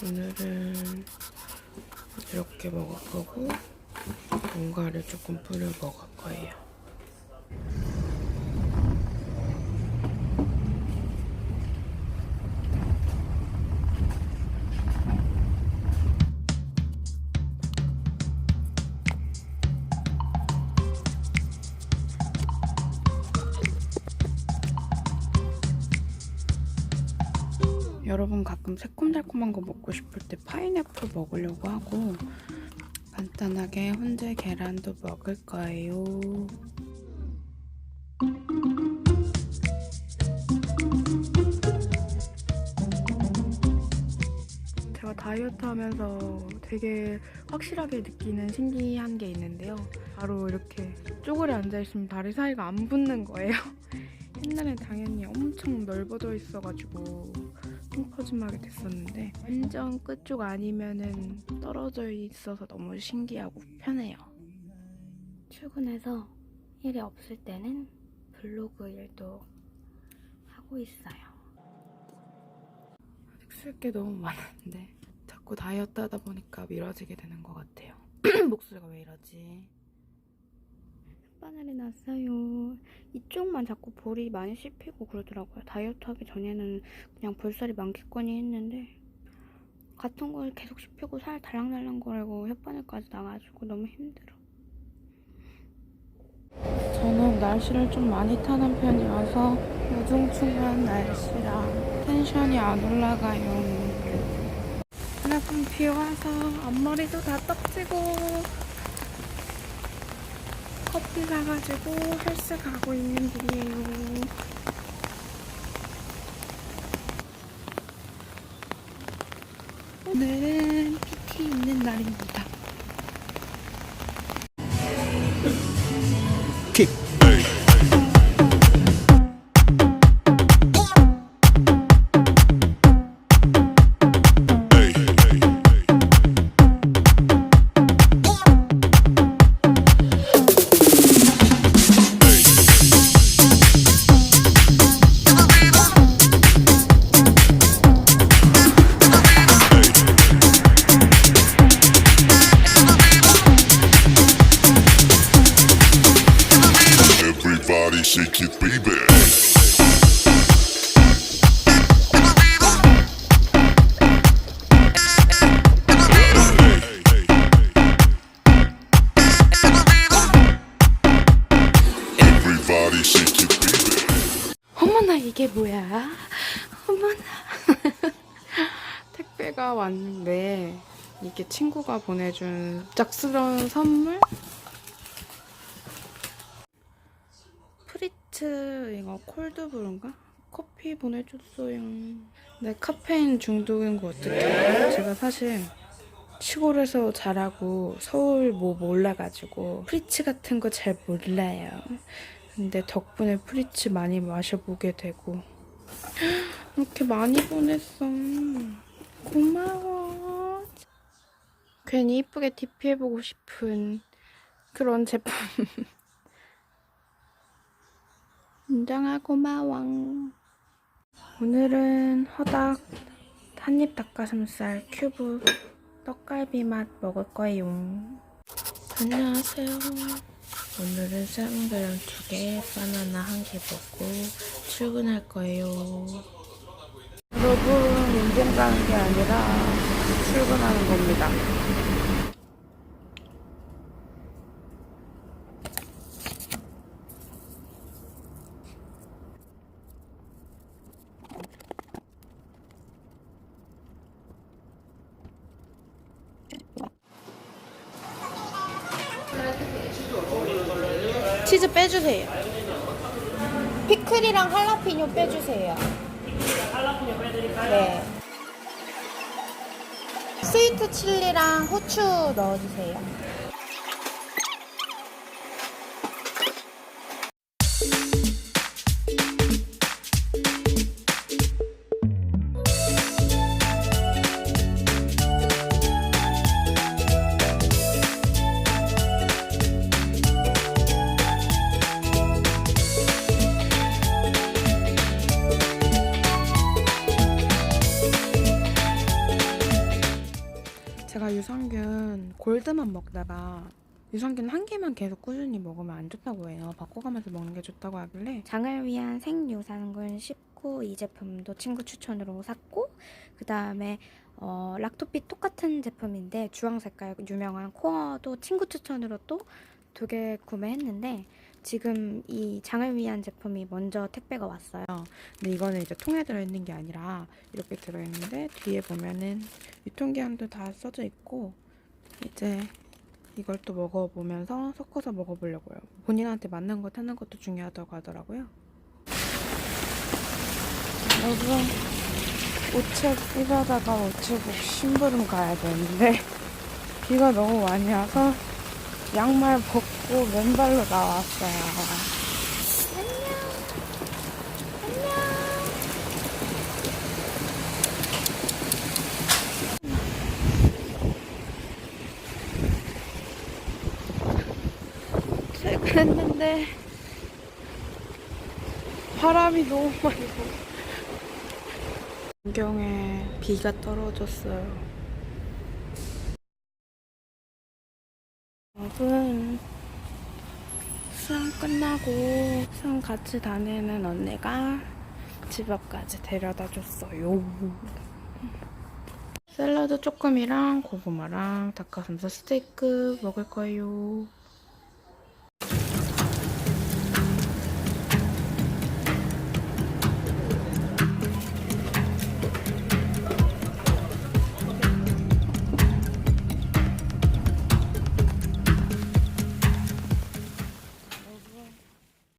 오늘은 이렇게 먹을 거고 뭔가를 조금 뿌려 먹을 거예요. 여러분 가끔 새콤달콤한 거 먹고 싶을 때 파인애플 먹으려고 하고 간단하게 훈제 계란도 먹을 거예요. 제가 다이어트 하면서 되게 확실하게 느끼는 신기한 게 있는데요. 바로 이렇게 쪼그려 앉아있으면 다리 사이가 안 붙는 거예요. 옛날엔 당연히 엄청 넓어져 있어가지고 펑퍼짐하게 됐었는데 완전 끝쪽 아니면은 떨어져 있어서 너무 신기하고 편해요. 출근해서 일이 없을 때는 블로그 일도 하고 있어요. 아직 쓸 게 너무 많은데 자꾸 다이어트 하다 보니까 미뤄지게 되는 것 같아요. 목소리가 왜 이러지? 바늘이 났어요. 이쪽만 자꾸 볼이 많이 씹히고 그러더라고요. 다이어트 하기 전에는 그냥 볼살이 많겠거니 했는데 같은 걸 계속 씹히고 살 달랑달랑 거리고 혓바늘까지 나가지고 너무 힘들어. 저는 날씨를 좀 많이 타는 편이라서 우중충한 날씨라 텐션이 안 올라가요. 여러분 비 와서 앞머리도 다 떡지고 커피 사가지고 헬스 가고 있는 길이에요. 오늘은 PT 있는 날입니다. Everybody shake it, baby. 어머나 이게 뭐야? 어머나 택배가 왔는데 이게 친구가 보내준 짝스러운 선물? 프리츠 이거 콜드브루인가? 커피 보내줬어요. 내 카페인 중독인 거 어떡해? 제가 사실 시골에서 자라고 서울 뭐 몰라가지고 프리츠 같은 거 잘 몰라요. 근데 덕분에 프리츠 많이 마셔보게 되고 이렇게 많이 보냈어. 고마워. 괜히 이쁘게 DP해보고 싶은 그런 제품. 인정하 고마워. 오늘은 허닥 한입 닭가슴살 큐브 떡갈비 맛 먹을 거예요. 안녕하세요. 오늘은 쌀문계란 두 개, 바나나 한 개 먹고 출근할 거예요. 여러분, 운동 가는 게 아니라 출근하는 겁니다. 치즈 빼주세요. 피클이랑 할라피뇨 빼주세요. 네. 스위트 칠리랑 후추 넣어주세요. 골드만 먹다가 유산균 한 개만 계속 꾸준히 먹으면 안 좋다고 해요. 바꿔가면서 먹는 게 좋다고 하길래 장을 위한 생유산균 19 이 제품도 친구 추천으로 샀고 그 다음에 어, 락토피 똑같은 제품인데 주황 색깔 유명한 코어도 친구 추천으로 또 두 개 구매했는데 지금 이 장을 위한 제품이 먼저 택배가 왔어요. 근데 이거는 이제 통에 들어있는 게 아니라 이렇게 들어있는데 뒤에 보면은 유통기한도 다 써져 있고 이제 이걸 또 먹어보면서 섞어서 먹어보려고요. 본인한테 맞는 거 찾는 것도 중요하다고 하더라고요. 여러분 우체국 일하다가 우체국 심부름 가야 되는데 비가 너무 많이 와서 양말 벗고 맨발로 나왔어요. 했는데 바람이 너무 많이 불어. 안경에 비가 떨어졌어요. 여러분 수영 끝나고 수영 같이 다니는 언니가 집 앞까지 데려다 줬어요. 샐러드 조금이랑 고구마랑 닭가슴살 스테이크 먹을 거예요.